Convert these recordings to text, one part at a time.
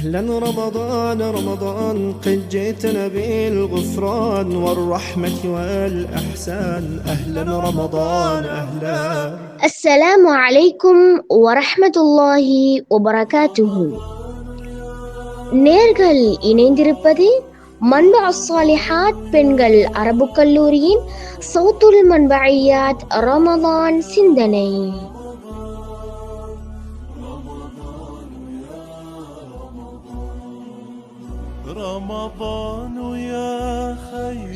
أهلا رمضان رمضان قد جئتنا بالغفران والرحمة والأحسان أهلا رمضان أهلا அஸ்ஸலாமு அலைக்கும் வரஹ்மத்துல்லாஹி வபரகாத்துஹு நேர்கள் இணைந்திருப்பது மன்பு அஸ்ஸாலிஹாத் பெண்கள் அரபு கல்லூரியின் சௌத்துல் மன்பையாத் ரமதான் சிந்தனை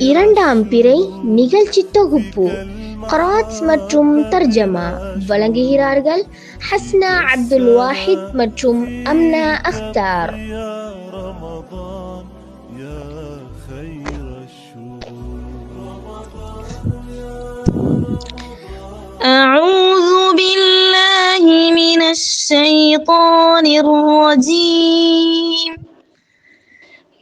இரண்டாம் பிறை நிகழ்ச்சி தொகுப்பு கராத் மற்றும் தர்ஜமா வழங்குகிறார்கள் ஹஸ்னா அப்துல் வாஹித் மற்றும் அம்னா அக்தார் يا رمضان يا خير الشهور أعوذ بالله من الشيطان الرجيم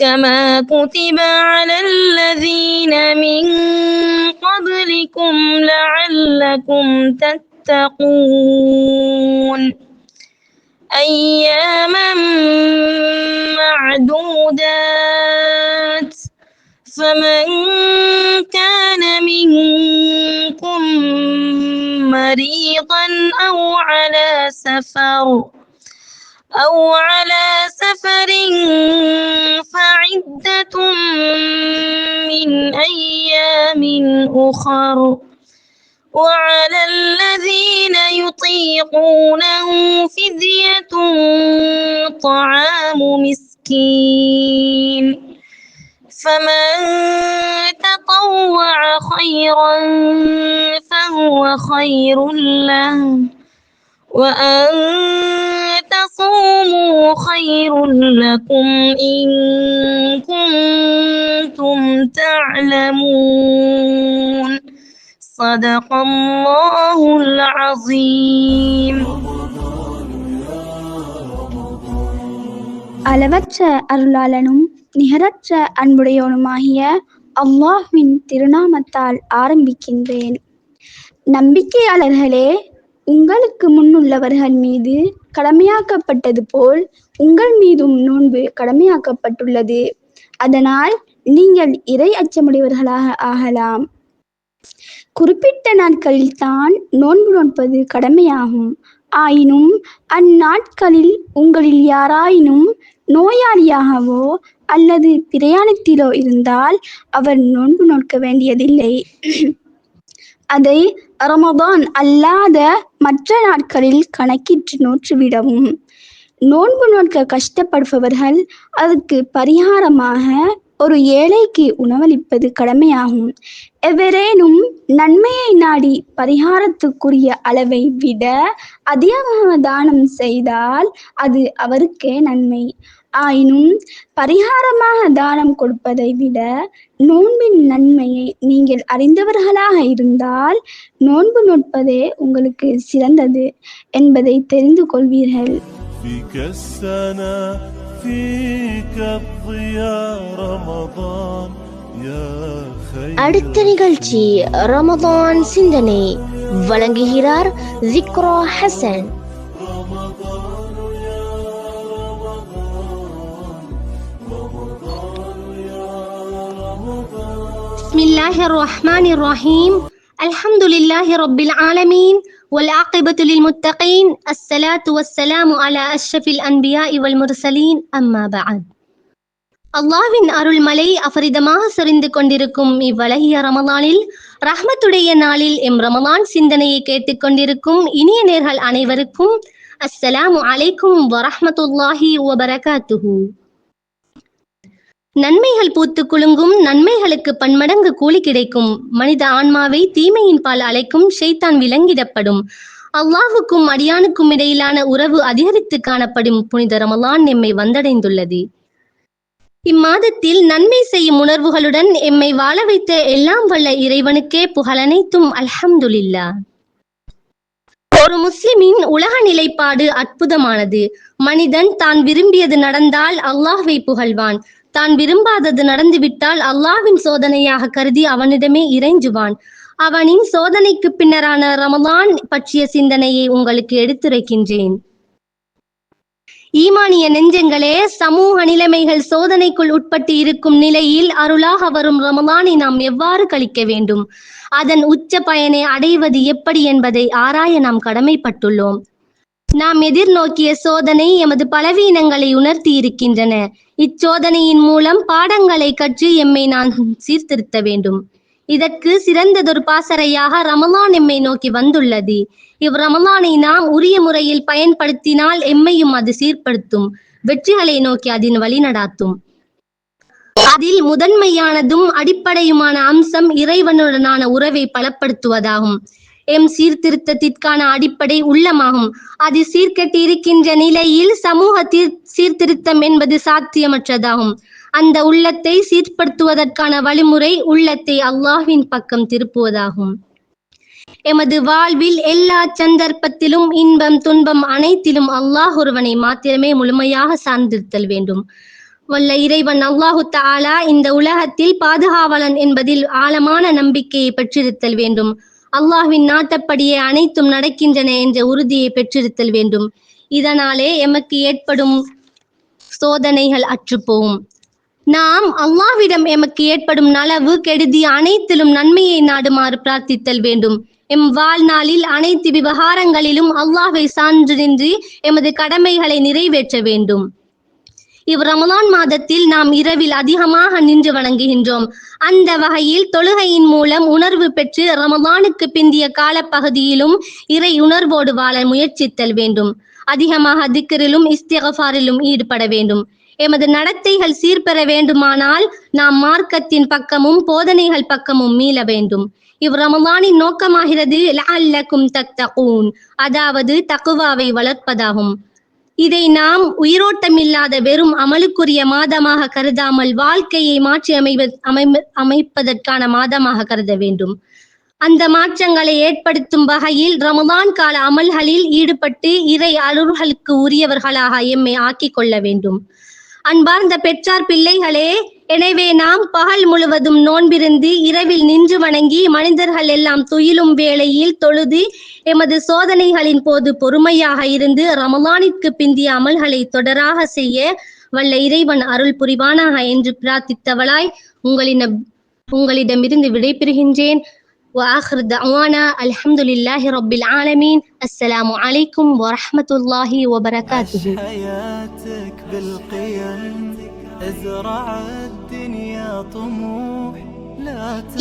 كما كتب على الذين من قبلكم لعلكم تتقون. أياما معدودات. فمن كان منكم مريضا أو على سفر أو على سفر فعدة من أيام أخر. وعلى الذين يطيقونه فدية طعام مسكين. فمن تطوع خيرا فهو خير له. وأن تصوموا خير لكم إن كنتم تعلمون صدق الله العظيم அளவற்ற அருளாளனும் நிகரற்ற அன்புடையவனுமாகிய அல்லாஹ்வின் திருநாமத்தால் ஆரம்பிக்கின்றேன் நம்பிக்கையாளர்களே உங்களுக்கு முன்னுள்ளவர்கள் மீது கடமையாக்கப்பட்டது போல் உங்கள் மீதும் நோன்பு கடமையாக்கப்பட்டுள்ளது. அதனால் நீங்கள் இறை அச்சமுடையவர்களாக ஆகலாம். குறிப்பிட்ட நாட்களில் தான் நோன்பு நோன்பது கடமையாகும். ஆயினும் அந்நாட்களில் உங்களில் யாராயினும் நோயாளியாகவோ அல்லது பிரயாணத்திலோ இருந்தால் அவர் நோன்பு நோக்க வேண்டியதில்லை. அதை ரமதான் அல்லாத மற்ற நாட்களில் கணக்கிட்டு நோற்றுவிடவும். நோன்பு நோக்க கஷ்டப்படுபவர்கள் அதுக்கு பரிகாரமாக ஒரு ஏழைக்கு உணவளிப்பது கடமையாகும். எவரேனும் நன்மையை நாடி பரிகாரத்துக்குரிய அளவை விட அதிகமாக தானம் செய்தால் அது அவருக்கே நன்மை. ஆயினும் பரிகாரமாக தானம் கொடுப்பதை விட நோன்பின் நன்மையை நீங்கள் அறிந்தவர்களாக இருந்தால் நோன்பு நுட்பதே உங்களுக்கு சிறந்தது என்பதை தெரிந்து கொள்வீர்கள். அடுத்த நிகழ்ச்சி ரமதான் சிந்தனை. வழங்குகிறார் ஹசன் بسم الله الرحمن الرحيم الحمد لله رب العالمين والعاقبة للمتقين الصلاة والسلام على أشرف الأنبياء والمرسلين أما بعد அல்லாவின் அருள்மலை அபரிதமாக சொரிந்து கொண்டிருக்கும் இவ்வழகிய ரமலானில் ரஹ்மத்துடைய நாளில் எம் ரமலான் சிந்தனையை கேட்டுக்கொண்டிருக்கும் இனிய நேர்கள் அனைவருக்கும் அஸ்ஸலாமு அலைக்கும் வரஹ்மத்துல்லாஹி வபரகாத்துஹு நன்மைகள் பூத்து குலுங்கும் நன்மைகளுக்கு பன்மடங்கு கூலி கிடைக்கும். மனித ஆன்மாவை தீமையின் பால் அழைக்கும் ஷைத்தான் விலங்கிடப்படும் அல்லாஹுக்கும் அடியானுக்கும் இடையிலான உறவு அதிகரித்து காணப்படும். புனித ரமலான் எம்மை வந்தடைந்துள்ளது. இம்மாதத்தில் நன்மை செய்யும் உணர்வுகளுடன் எம்மை வாழ வைத்த எல்லாம் வல்ல இறைவனுக்கே புகழனைத்தும் அல்ஹம்துலில்லா. ஒரு முஸ்லிமின் உலக நிலைப்பாடு அற்புதமானது. மனிதன் தான் விரும்பியது நடந்தால் அல்லாஹ்வை புகழ்வான். தான் விரும்பாதது நடந்துவிட்டால் அல்லாஹ்வின் சோதனையாக கருதி அவனிடமே இறைஞ்சுவான். அவனின் சோதனைக்கு பின்னரான ரமலான் பற்றிய சிந்தனையை உங்களுக்கு எடுத்துரைக்கின்றேன். ஈமானிய நெஞ்சங்களே சமூக நிலைமைகள் சோதனைக்குள் உட்பட்டு இருக்கும் நிலையில் அருளாக வரும் ரமலானை நாம் எவ்வாறு கழிக்க வேண்டும்? அதன் உச்ச பயனை அடைவது எப்படி என்பதை ஆராய நாம் கடமைப்பட்டுள்ளோம். நாம் எதிர்நோக்கிய சோதனை எமது பலவீனங்களை உணர்த்தி இருக்கின்றன இச்சோதனையின் மூலம் பாடங்களை கற்று எம்மை நான் சீர்திருத்த வேண்டும். இதற்கு சிறந்ததொரு பாசறையாக ரமலான் எம்மை நோக்கி வந்துள்ளது. இவ் ரமலானை நாம் உரிய முறையில் பயன்படுத்தினால் எம்மையும் அது சீர்படுத்தும். வெற்றிகளை நோக்கி அதன் வழிநடாத்தும். அதில் முதன்மையானதும் அடிப்படையுமான அம்சம் இறைவனுடனான உறவை பலப்படுத்துவதாகும். எம் சீர்திருத்தத்திற்கான அடிப்படை உள்ளமாகும். அது சீர்கட்டியிருக்கின்ற நிலையில் சமூக சீர்திருத்தம் என்பது சாத்தியமற்றதாகும். அந்த உள்ளத்தை சீர்படுத்துவதற்கான வழிமுறை உள்ளத்தை அல்லாஹ்வின் பக்கம் திருப்புவதாகும். எமது வாழ்வில் எல்லா சந்தர்ப்பத்திலும் இன்பம் துன்பம் அனைத்திலும் அல்லாஹ் ஒருவனை மாத்திரமே முழுமையாக சார்ந்திருத்தல் வேண்டும். வல்ல இறைவன் அல்லாஹு தாலா இந்த உலகத்தில் பாதுகாவலன் என்பதில் ஆழமான நம்பிக்கையை பெற்றிருத்தல் வேண்டும். அல்லாஹ்வின் நாட்டப்படியே அனைத்தும் நடக்கின்றன என்ற உறுதியை பெற்றிருத்தல் வேண்டும். இதனாலே எமக்கு ஏற்படும் சோதனைகள் அற்றுப்போகும் நாம் அல்லாஹ்விடம் எமக்கு ஏற்படும் நலவு கெடுதி அனைத்திலும் நன்மையை நாடுமாறு பிரார்த்தித்தல் வேண்டும். எம் வாழ்நாளில் அனைத்து விவகாரங்களிலும் அல்லாஹை சான்று நின்று எமது கடமைகளை நிறைவேற்ற வேண்டும். இவ் ரமலான் மாதத்தில் நாம் இரவில் அதிகமாக நின்று வணங்குகின்றோம். அந்த வகையில் தொழுகையின் மூலம் உணர்வு பெற்று ரமலானுக்கு பிந்திய காலப்பகுதியிலும் இறை உணர்வோடு வாழ முயற்சித்தல் வேண்டும். அதிகமாக திக்கரிலும் இஸ்திகஃபாரிலும் ஈடுபட வேண்டும். எமது நடத்தைகள் சீர்பெற வேண்டுமானால் நாம் மார்க்கத்தின் பக்கமும் போதனைகள் பக்கமும் மீள வேண்டும். இவ் ரமலானின் நோக்கமாகிறது லஅல்லக்கும் தத்தகூன். அதாவது தக்குவாவை வளர்ப்பதாகும். இதை நாம் உயிரோட்டமில்லாத வெறும் அமலுக்குரிய மாதமாக கருதாமல் வாழ்க்கையை மாற்றி அமைவ அமை அமைப்பதற்கான மாதமாக கருத வேண்டும். அந்த மாற்றங்களை ஏற்படுத்தும் வகையில் ரமதான் கால அமல்களில் ஈடுபட்டு இறை அலுவல்களுக்கு உரியவர்களாக எம்மை ஆக்கிக் கொள்ள வேண்டும். அன்பார்ந்த பெற்றார் பிள்ளைகளே எனவே நாம் பகல் முழுவதும் நோன்பிருந்து இரவில் நின்று வணங்கி மனிதர்கள் எல்லாம் துயிலும் வேளையில் தொழுது எமது சோதனைகளின் போது பொறுமையாக இருந்து ரமலானிற்கு பிந்திய அமல்களை தொடராக செய்ய வல்ல இறைவன் அருள் புரிவானாக என்று பிரார்த்தித்தவளாய் உங்களிடம் உங்களிடமிருந்து விடைபெறுகின்றேன் وآخر دعوانا الحمد لله رب العالمين السلام عليكم ورحمة الله وبركاته عش حياتك بالقيم ازرع الدنيا طموح لا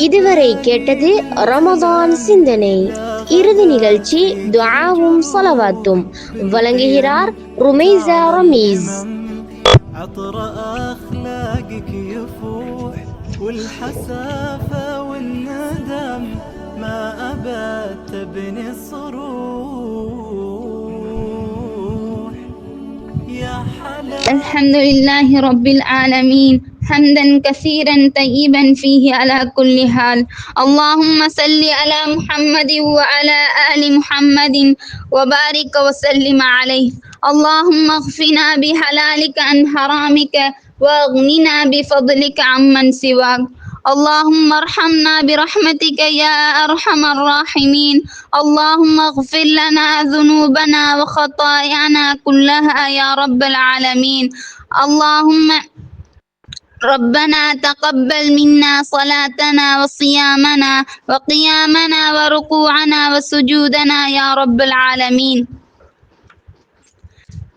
இதுவரை கேட்டது ரமதான் சிந்தனை இறுதி நிகழ்ச்சி துஆவும் ஸலவாத்தும் வழங்குகிறார் ருமைசா ரமீஸ் عطر اخلاقك يفوح والحسافه والندم ما ابد تبني الصروح يا حلا الحمد لله رب العالمين حمدا كثيرا طيبا فيه على كل حال. اللهم صل على محمد وعلى آل محمد وبارك وسلم عليه. اللهم اغفنا بحلالك عن حرامك واغننا بفضلك عمن سواك. اللهم ارحمنا برحمتك يا أرحم الراحمين. اللهم اغفر لنا ذنوبنا وخطايانا كلها يا رب العالمين. اللهم ربنا تقبل منا صلاتنا وصيامنا وقيامنا وركوعنا وسجودنا يا رب العالمين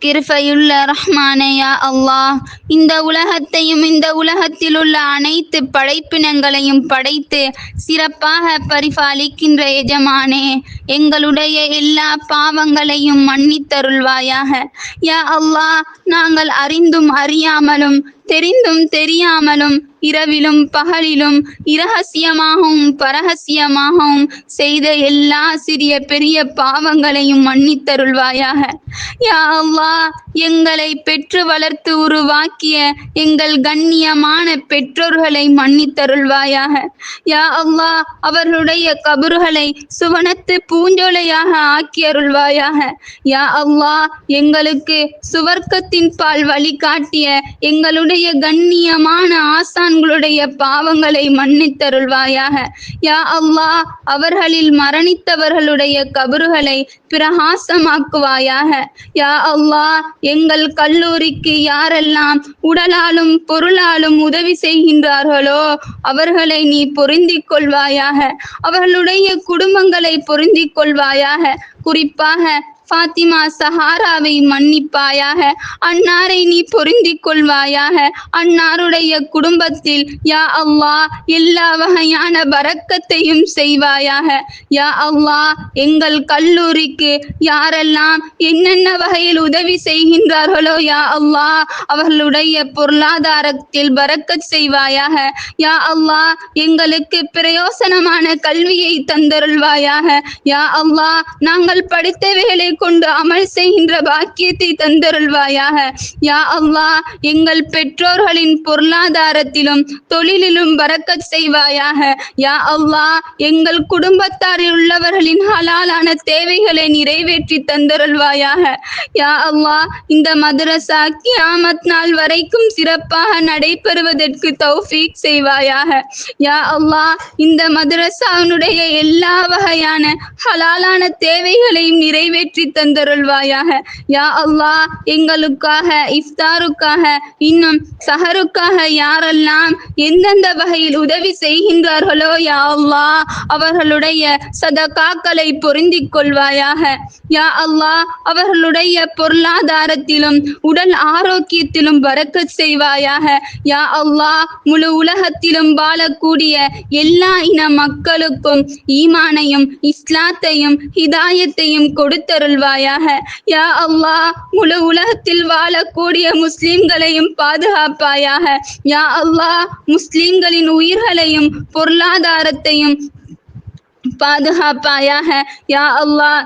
கிருபையுள்ள ரஹ்மானே யா அல்லாஹ் இந்த உலகத்தையும் இந்த உலகத்தில் உள்ள அனைத்து படைப்பினங்களையும் படைத்து சிறப்பாக பரிபாலிக்கின்ற எஜமானே எங்களுடைய எல்லா பாவங்களையும் மன்னித்தருள்வாயாக யா அல்லாஹ் நாங்கள் அறிந்தும் அறியாமலும் தெரிந்தும் தெரியாமலும் இரவிலும் பகலிலும் இரகசியமாகவும் பரகசியமாகவும் செய்த எல்லா சிறிய பெரிய பாவங்களையும் மன்னித்தருள்வாயாக. யா அல்லா எங்களை பெற்று வளர்த்து உருவாக்கிய எங்கள் கண்ணியமான பெற்றோர்களை மன்னித்தருள்வாயாக. யா அல்லா அவர்களுடைய கபறுகளை சுவனத்து பூஞ்சோலையாக ஆக்கி அருள்வாயாக. யா அல்லா எங்களுக்கு சுவர்க்கத்தின் பால் வழிகாட்டிய எங்களுடைய கண்ணியமான ஆசான்களுடைய பாவங்களை மன்னித்தருள்வாயாக. யா அல்லாஹ் அவர்களில் மரணித்தவர்களுடைய கபறுகளை பிரகாசமாக்குவாயாக. யா அல்லாஹ் எங்கள் கல்லூரிக்கு யாரெல்லாம் உடலாலும் பொருளாலும் உதவி செய்கின்றார்களோ அவர்களை நீ பொருந்திக் கொள்வாயாக. அவர்களுடைய குடும்பங்களை பொருந்திக் கொள்வாயாக. குறிப்பாக ஃபாத்திமா சஹாராவை மன்னிப்பாயாக அன்னாரை நீ பொருந்திக் கொள்வாயாக. அன்னாருடைய குடும்பத்தில் யா அல்லா எல்லா வகையான பறக்கத்தையும் செய்வாயாக. யா அல்லா எங்கள் கல்லூரிக்கு யாரெல்லாம் என்னென்ன வகையில் உதவி செய்கின்றார்களோ யா அல்லா அவர்களுடைய பொருளாதாரத்தில் பறக்கச் செய்வாயாக. யா அல்லா எங்களுக்கு பிரயோசனமான கல்வியை தந்தருள்வாயாக. யா அல்லா நாங்கள் படித்த வேலை கொண்டு அமல் செய்கின்ற பாக்கியத்தை தந்தருள்வாயாக. யா அல்லாஹ் எங்கள் பெற்றோர்களின் பொருளாதாரத்திலும் தொழிலிலும் பரக்கத் செய்வாயாக. யா அல்லாஹ் எங்கள் குடும்பத்தாரில் உள்ளவர்களின் ஹலாலான தேவைகளை நிறைவேற்றி தந்தருள்வாயாக. யா அல்லாஹ் இந்த மதரசா கியாமத் நாள் வரைக்கும் சிறப்பாக நடைபெறுவதற்கு தௌஃபீக் செய்வாயாக. யா அல்லாஹ் இந்த மதரசாவினுடைய எல்லா வகையான ஹலாலான தேவைகளையும் நிறைவேற்றி தந்தருள்வாயாக. யா அல்லாஹ் எங்களுக்காக இஃப்தாருக்காக இன்னும் சஹருக்காக யாரெல்லாம் எந்தெந்த வகையில் உதவி செய்கின்றார்களோ யா அல்லாஹ் அவர்களுடைய சதகாக்களை பொருந்திக் கொள்வாயாக. யா அல்லாஹ் அவர்களுடைய பொருளாதாரத்திலும் உடல் ஆரோக்கியத்திலும் வரக்க செய்வாயாக. யா அல்லாஹ் முழு உலகத்திலும் வாழக்கூடிய எல்லா இன மக்களுக்கும் ஈமானையும் இஸ்லாத்தையும் ஹிதாயத்தையும் கொடுத்தருள்வாயாக யா அல்லாஹ் முழு உலகத்தில் வாழக்கூடிய முஸ்லிம்களையும் பாதுகாப்பாயாக. யா அல்லாஹ் முஸ்லிம்களின் உயிர்களையும் பொருளாதாரத்தையும் பாதுகாப்பாயாக. யா அல்லாஹ்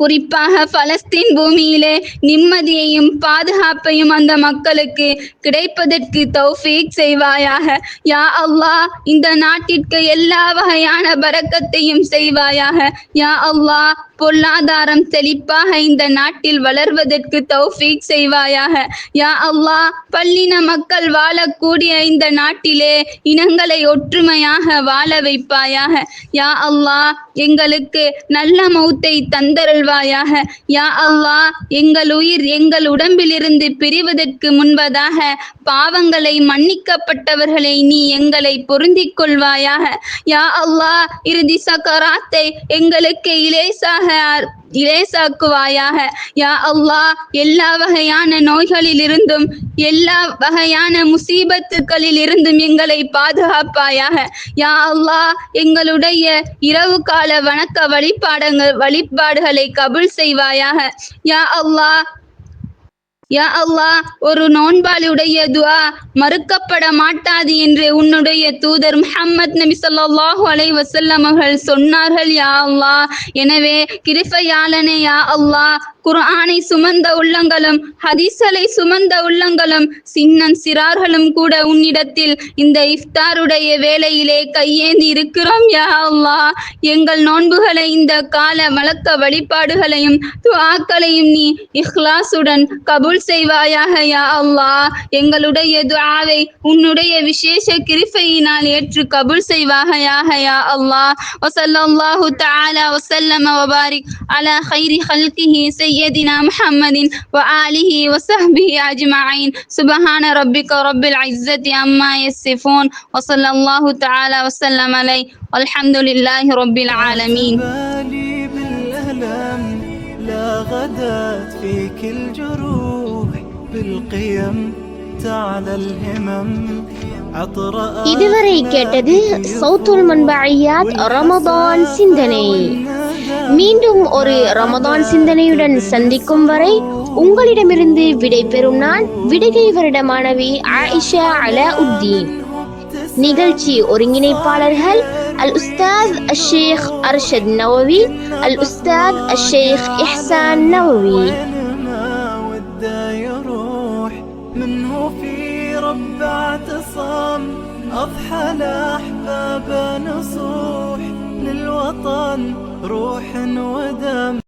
குறிப்பாக பலஸ்தீன் பூமியிலே நிம்மதியையும் பாதுகாப்பையும் அந்த மக்களுக்கு கிடைப்பதற்கு தௌஃபீக் செய்வாயாக. யா அல்லாஹ் இந்த நாட்டிற்கு எல்லா வகையான பறக்கத்தையும் செய்வாயாக. யா அல்லாஹ் பொருளாதாரம் செழிப்பாக இந்த நாட்டில் வளர்வதற்கு தௌஃபீக் செய்வாயாக. யா அல்லாஹ் பல்லின மக்கள் வாழக்கூடிய இந்த நாட்டிலே இனங்களை ஒற்றுமையாக வாழ வைப்பாயாக. யா அல்லாஹ் எங்களுக்கு நல்ல மௌத்தை தந்தருள்வாயாக யா அல்லாஹ் எங்கள் உயிர் எங்கள் உடம்பிலிருந்து பிரிவதற்கு முன்பதாக பாவங்களை மன்னிக்கப்பட்டவர்களை நீ எங்களை பொருந்திக் கொள்வாயாக. யா அல்லாஹ் இறுதி சக்கராத்தை எங்களுக்கு இலேசாக இலேசாக்குவாயாக யா அல்லாஹ் எல்லா வகையான நோய்களிலிருந்தும் எல்லா வகையான முசீபத்துக்களில் இருந்தும் எங்களை பாதுகாப்பாயாக. யா அல்லாஹ் எங்களுடைய இரவு கால வணக்க வழிபாடங்கள் வழிபாடுகளை கபுல் செய்வாயாக. யா அல்லாஹ் யா அல்லாஹ் ஒரு நோன்பாளியுடைய துவா மறுக்கப்பட மாட்டாது என்று உன்னுடைய தூதர் முஹம்மத் நபி சொல்லாஹு அலை வஸல்லம் அவர்கள் சொன்னார்கள் யா அல்லாஹ். எனவே கிருபையாளனே யா அல்லாஹ் குர்ஆனை சுமந்த உள்ளங்களும் ஹதீசலை சுமந்த உள்ளங்களும் சின்னம் சிறார்களும் கூட உன்னிடத்தில் இந்த இஃப்தாருடைய வேலையிலே கையேந்தி இருக்கிறோம் யா அல்லாஹ். எங்கள் நோன்புகளை இந்த கால வழக்க வழிபாடுகளையும் துவாக்களையும் நீ இஹ்லாசுடன் கபூல் செய்வாயாக யா அல்லாஹ் எங்களுடைய துஆவை உன்னுடைய விசேஷ கிருபையினால் ஏற்று கபூல் செய்வாயாக யா அல்லாஹ் வஸல்லல்லாஹு தஆலா வஸல்லம வபாரிக் அலா خير خلقه سيدنا محمد وآله وصحبه أجمعين سبحان ربك رب العزة عما يصفون وصلى الله تعالى وسلم عليه والحمد لله رب العالمين بالي بالألم لا غدت فيك الجروح بالقيم تعالى الهمم عطر இதுவரை கேட்டது சௌத்துல் மன்பாயாத் ரமதான் சிந்தனை மீண்டும் ஒரு ரமதான் சிந்தனையுடன் சந்திக்கும் வரை உங்களிடமிருந்து விடை பெறும் நான் விடுகை வருட மாணவி ஆயிஷா அலா உத்தீன் நிகழ்ச்சி ஒருங்கிணைப்பாளர்கள் அல் உஸ்தாத் அஷேக் அர்ஷத் நவவி அல் உஸ்தாத் அஷேக் இஹ்சான் நவவி اعتصام أضحى لأحباب نصوح للوطن روح ودم.